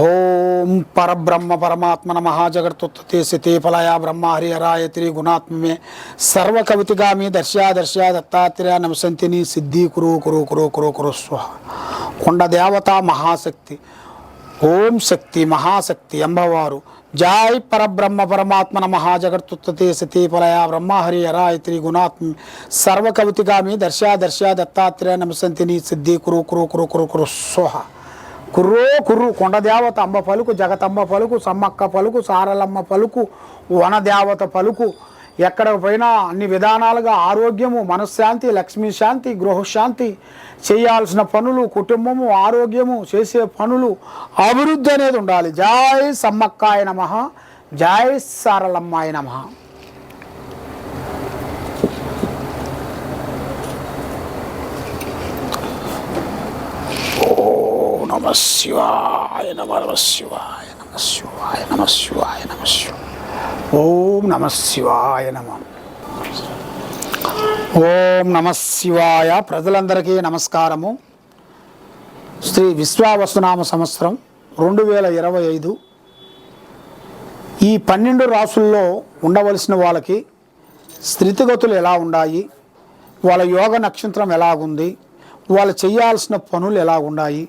ఓం పరబ్రహ్మ పరమాత్మన మహాజగత్తుత్తే సితే ఫలయా బ్రహ్మ హరిహరాయ త్రి గుణాత్మే సర్వ కవితిగామి దర్శా దర్శా దత్తాత్రేయ నమసంతిని సిద్ధి కురు కురు కురు కురు కురు స్వ. కొండ దేవత మహాశక్తి. ఓం శక్తి మహాశక్తి అంబవారు. జాయ్ పరబ్రహ్మ పరమాత్మన మహాజగత్తుత్తే సితే ఫలయా బ్రహ్మ హరిహరాయ త్రి గుణాత్మ సర్వ కవితిగామి దర్శా దర్శా దత్తాత్రేయ నమసంతిని సిద్ధి కురు కురు కురు కురు కురు స్వహ కుర్రో కుర్రు కొండదేవత అంబ పలుకు జగతంబ పలుకు సమ్మక్క పలుకు సారలమ్మ పలుకు వనదేవత పలుకు. ఎక్కడ పోయినా అన్ని విధానాలుగా ఆరోగ్యము మనశ్శాంతి లక్ష్మీ శాంతి గృహశాంతి చేయాల్సిన పనులు కుటుంబము ఆరోగ్యము చేసే పనులు అభివృద్ధి అనేది ఉండాలి. జాయ్ సమ్మక్కాయ నమ జాయ్ సారలమ్మాయ నమ. శివాయ నమ శివాయ నమ శివాయ నమ శివాయ నమ శివ ఓం నమ శివాయ నమ. ఓం నమ శివాయ ప్రజలందరికీ నమస్కారము. శ్రీ విశ్వావసునామ సంవత్సరం రెండు వేల ఇరవై ఐదు. ఈ పన్నెండు రాసుల్లో ఉండవలసిన వాళ్ళకి స్థితిగతులు ఎలా ఉన్నాయి వాళ్ళ యోగ నక్షత్రం ఎలాగుంది? వాళ్ళు చేయాల్సిన పనులు ఎలా ఉన్నాయి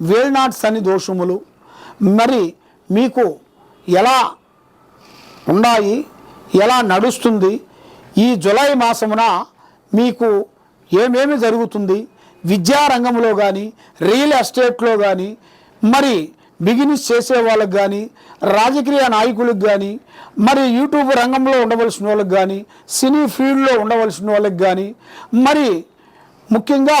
వేల్నాట్ శని దోషములు. మరి మీకు ఎలా ఉన్నాయి ఎలా నడుస్తుంది? ఈ జులై మాసమున మీకు ఏమేమి జరుగుతుంది? విద్యారంగంలో కానీ రియల్ ఎస్టేట్లో కానీ మరి బిగినెస్ చేసే వాళ్ళకి కానీ రాజకీయ నాయకులకు కానీ మరి యూట్యూబ్ రంగంలో ఉండవలసిన వాళ్ళకి కానీ సినీ ఫీల్డ్లో ఉండవలసిన వాళ్ళకి కానీ మరి ముఖ్యంగా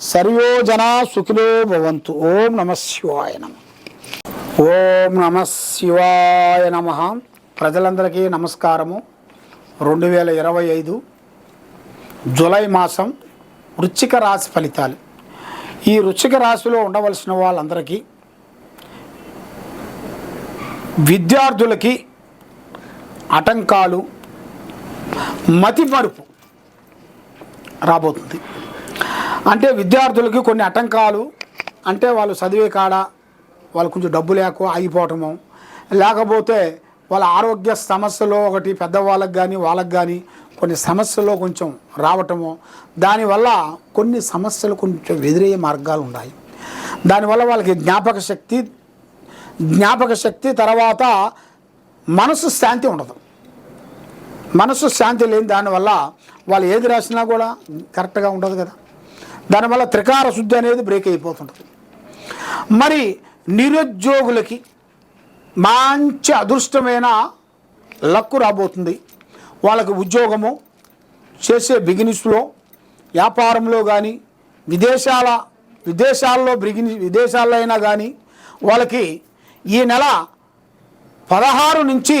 సర్వో జనా సుఖిలో భవంతు. ఓం నమ శివాయ నమ. ఓం నమ శివాయ నమ. ప్రజలందరికీ నమస్కారము. రెండు వేల ఇరవై ఐదు జూలై మాసం వృచ్చిక రాశి ఫలితాలు. ఈ వృచ్చిక రాశిలో ఉండవలసిన వాళ్ళందరికీ విద్యార్థులకి ఆటంకాలు మతిమరుపు రాబోతుంది. అంటే విద్యార్థులకి కొన్ని ఆటంకాలు. అంటే వాళ్ళు చదివే కాడ వాళ్ళు కొంచెం డబ్బు లేక ఆగిపోవటము. లేకపోతే వాళ్ళ ఆరోగ్య సమస్యలో ఒకటి పెద్దవాళ్ళకి కానీ వాళ్ళకి కానీ కొన్ని సమస్యల్లో కొంచెం రావటము. దానివల్ల కొన్ని సమస్యలు కొంచెం ఎదురయ్యే మార్గాలు ఉన్నాయి. దానివల్ల వాళ్ళకి జ్ఞాపక శక్తి జ్ఞాపక శక్తి తర్వాత మనసు శాంతి ఉండదు. మనసు శాంతి లేని దానివల్ల వాళ్ళు ఏది రాసినా కూడా కరెక్ట్గా ఉండదు కదా. దానివల్ల త్రికార శుద్ధి అనేది బ్రేక్ అయిపోతుంటుంది. మరి నిరుద్యోగులకి మంచి అదృష్టమైన లక్కు రాబోతుంది. వాళ్ళకి ఉద్యోగము చేసే బిజినెస్లో వ్యాపారంలో కానీ విదేశాల విదేశాల్లో బిగిని విదేశాల్లో అయినా కానీ వాళ్ళకి ఈ నెల పదహారు నుంచి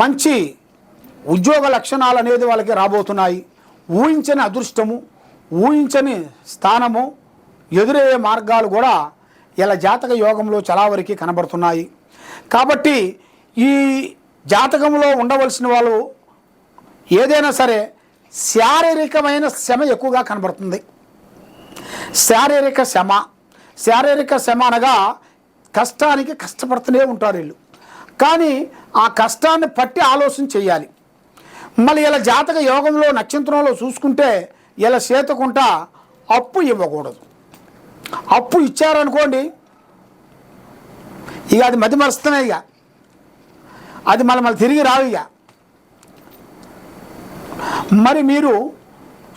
మంచి ఉద్యోగ లక్షణాలు అనేది వాళ్ళకి రాబోతున్నాయి. ఊహించని అదృష్టము ఊహించని స్థానము ఎదురయ్యే మార్గాలు కూడా ఇలా జాతక యోగంలో చాలా వరకు కనబడుతున్నాయి. కాబట్టి ఈ జాతకంలో ఉండవలసిన వాళ్ళు ఏదైనా సరే శారీరకమైన శ్రమ ఎక్కువగా కనబడుతుంది. శారీరక శ్రమ శారీరక శ్రమ అనగా కష్టానికి కష్టపడుతూనే ఉంటారు వీళ్ళు. కానీ ఆ కష్టాన్ని పట్టి ఆలోచన చేయాలి. మళ్ళీ ఇలా జాతక యోగంలో నక్షత్రంలో చూసుకుంటే ఇలా చేతకుంటా అప్పు ఇవ్వకూడదు. అప్పు ఇచ్చారనుకోండి ఇక అది మతి మరుస్తున్నాయి ఇక. అది మళ్ళీ మళ్ళీ తిరిగి రావు ఇక. మరి మీరు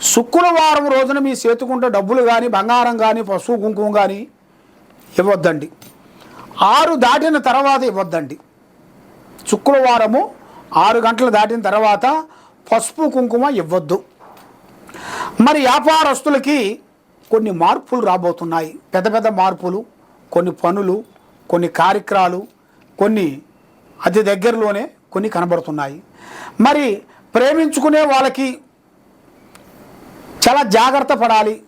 శుక్రవారం రోజున మీ చేతుకుంటే డబ్బులు కానీ బంగారం కానీ పశువు కుంకుమ కానీ ఇవ్వద్దండి. ఆరు దాటిన తర్వాత ఇవ్వద్దండి. శుక్రవారము ఆరు గంటలు దాటిన తర్వాత పసుపు కుంకుమ ఇవ్వద్దు. మరి వ్యాపారస్తులకి కొన్ని మార్పులు రాబోతున్నాయి. పెద్ద పెద్ద మార్పులు కొన్ని పనులు కొన్ని కార్యక్రమాలు కొన్ని అతి దగ్గరలోనే కొన్ని కనబడుతున్నాయి. మరి ప్రేమించుకునే వాళ్ళకి చాలా జాగ్రత్త పడాలి.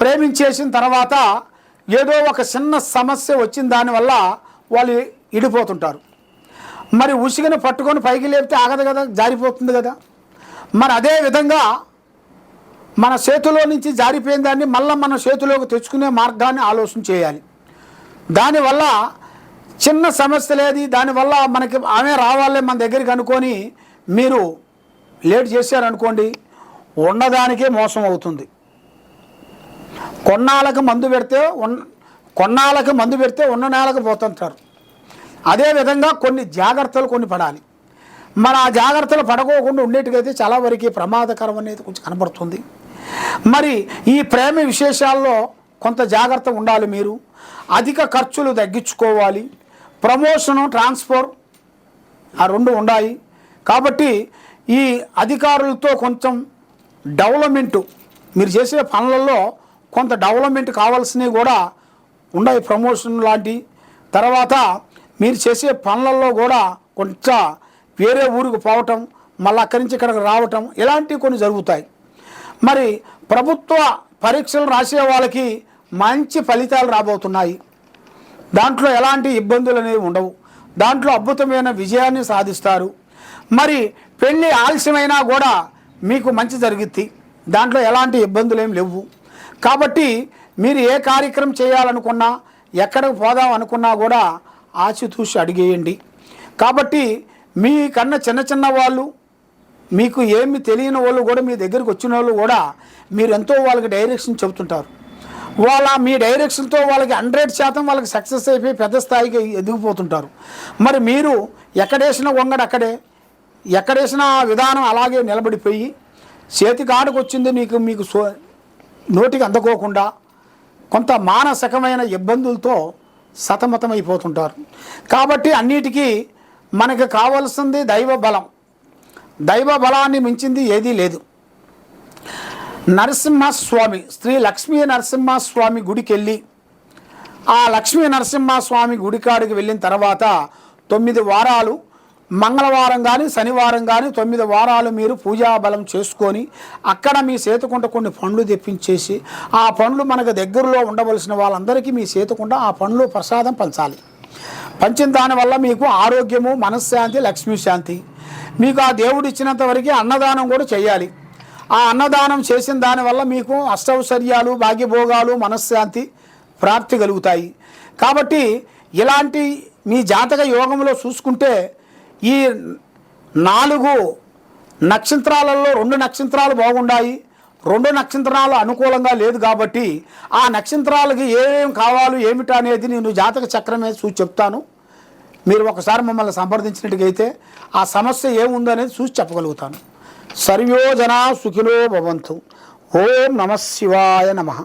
ప్రేమించేసిన తర్వాత ఏదో ఒక చిన్న సమస్య వచ్చిన దానివల్ల వాళ్ళు ఇడిపోతుంటారు. మరి ఉసిగని పట్టుకొని పైకి లేపితే ఆగదు కదా జారిపోతుంది కదా. మరి అదే విధంగా మన చేతిలో నుంచి జారిపోయిన దాన్ని మళ్ళీ మన చేతిలోకి తెచ్చుకునే మార్గాన్ని ఆలోచన చేయాలి. దానివల్ల చిన్న సమస్య లేదు దానివల్ల మనకి ఆమె రావాలే మన దగ్గరికి అనుకొని మీరు లేట్ చేశారనుకోండి ఉన్నదానికే మోసం అవుతుంది. కొన్నాళ్ళకి మందు పెడితే ఉన్న కొన్నాళ్ళకి మందు పెడితే ఉన్న నేలకు పోతుంటారు. అదేవిధంగా కొన్ని జాగ్రత్తలు కొన్ని పడాలి. మరి ఆ జాగ్రత్తలు పడకోకుండా ఉండేటికైతే చాలా వరకు ప్రమాదకరం అనేది కొంచెం కనబడుతుంది. మరి ఈ ప్రేమ విశేషాల్లో కొంత జాగ్రత్త ఉండాలి మీరు. అధిక ఖర్చులు తగ్గించుకోవాలి. ప్రమోషను ట్రాన్స్ఫర్ ఆ రెండు ఉన్నాయి కాబట్టి ఈ అధికారులతో కొంచెం డెవలప్మెంట్ మీరు చేసే పనులలో కొంత డెవలప్మెంట్ కావాల్సినవి కూడా ఉన్నాయి ప్రమోషన్ లాంటి. తర్వాత మీరు చేసే పనులలో కూడా కొంచెం వేరే ఊరికి పోవటం మళ్ళీ అక్కడి నుంచి ఇక్కడికి రావటం ఇలాంటివి కొన్ని జరుగుతాయి. మరి ప్రభుత్వ పరీక్షలు రాసే వాళ్ళకి మంచి ఫలితాలు రాబోతున్నాయి. దాంట్లో ఎలాంటి ఇబ్బందులు అనేవి ఉండవు. దాంట్లో అద్భుతమైన విజయాన్ని సాధిస్తారు. మరి పెళ్ళి ఆలస్యమైనా కూడా మీకు మంచి జరుగుద్ది. దాంట్లో ఎలాంటి ఇబ్బందులు ఏం లేవు. కాబట్టి మీరు ఏ కార్యక్రమం చేయాలనుకున్నా ఎక్కడికి పోదాం అనుకున్నా కూడా ఆచితూసి అడిగేయండి. కాబట్టి మీ కన్నా చిన్న చిన్న వాళ్ళు మీకు ఏమి తెలియని వాళ్ళు కూడా మీ దగ్గరికి వచ్చిన వాళ్ళు కూడా మీరు ఎంతో వాళ్ళకి డైరెక్షన్ చెబుతుంటారు. వాళ్ళ మీ డైరెక్షన్తో వాళ్ళకి హండ్రెడ్ శాతం వాళ్ళకి సక్సెస్ అయిపోయి పెద్ద స్థాయికి ఎదిగిపోతుంటారు. మరి మీరు ఎక్కడేసిన వంగడు అక్కడే. ఎక్కడేసిన విధానం అలాగే నిలబడిపోయి చేతికి వచ్చింది నీకు మీకు సో నోటికి అందుకోకుండా కొంత మానసికమైన ఇబ్బందులతో సతమతమైపోతుంటారు. కాబట్టి అన్నిటికీ మనకు కావాల్సింది దైవ బలం. దైవ బలాన్ని మించింది ఏదీ లేదు. నరసింహస్వామి శ్రీ లక్ష్మీ నరసింహస్వామి గుడికి వెళ్ళి ఆ లక్ష్మీ నరసింహస్వామి గుడికాడికి వెళ్ళిన తర్వాత తొమ్మిది వారాలు మంగళవారం కానీ శనివారం కానీ తొమ్మిది వారాలు మీరు పూజా బలం చేసుకొని అక్కడ మీ సేతుకుంట కొన్ని పండ్లు తెప్పించేసి ఆ పండ్లు మనకు దగ్గరలో ఉండవలసిన వాళ్ళందరికీ మీ సేతుకుంట ఆ పండ్లు ప్రసాదం పంచాలి. పంచిన దానివల్ల మీకు ఆరోగ్యము మనశ్శాంతి లక్ష్మీ శాంతి మీకు ఆ దేవుడు ఇచ్చినంత వరకు అన్నదానం కూడా చేయాలి. ఆ అన్నదానం చేసిన దానివల్ల మీకు అష్టౌశ్వర్యాలు భాగ్యభోగాలు మనశ్శాంతి ప్రాప్తి కలుగుతాయి. కాబట్టి ఇలాంటి మీ జాతక యోగంలో చూసుకుంటే ఈ నాలుగు నక్షత్రాలలో రెండు నక్షత్రాలు బాగుండాయి. రెండు నక్షత్రాలు అనుకూలంగా లేదు కాబట్టి ఆ నక్షత్రాలకి ఏమేమి కావాలి ఏమిటనేది నేను జాతక చక్రమే చూసి చెప్తాను. మీరు ఒకసారి మమ్మల్ని సంప్రదించినట్టుగైతే ఆ సమస్య ఏముందనేది చూసి చెప్పగలుగుతాను. సర్వో జనా భవంతు. ఓం నమ శివాయ నమః.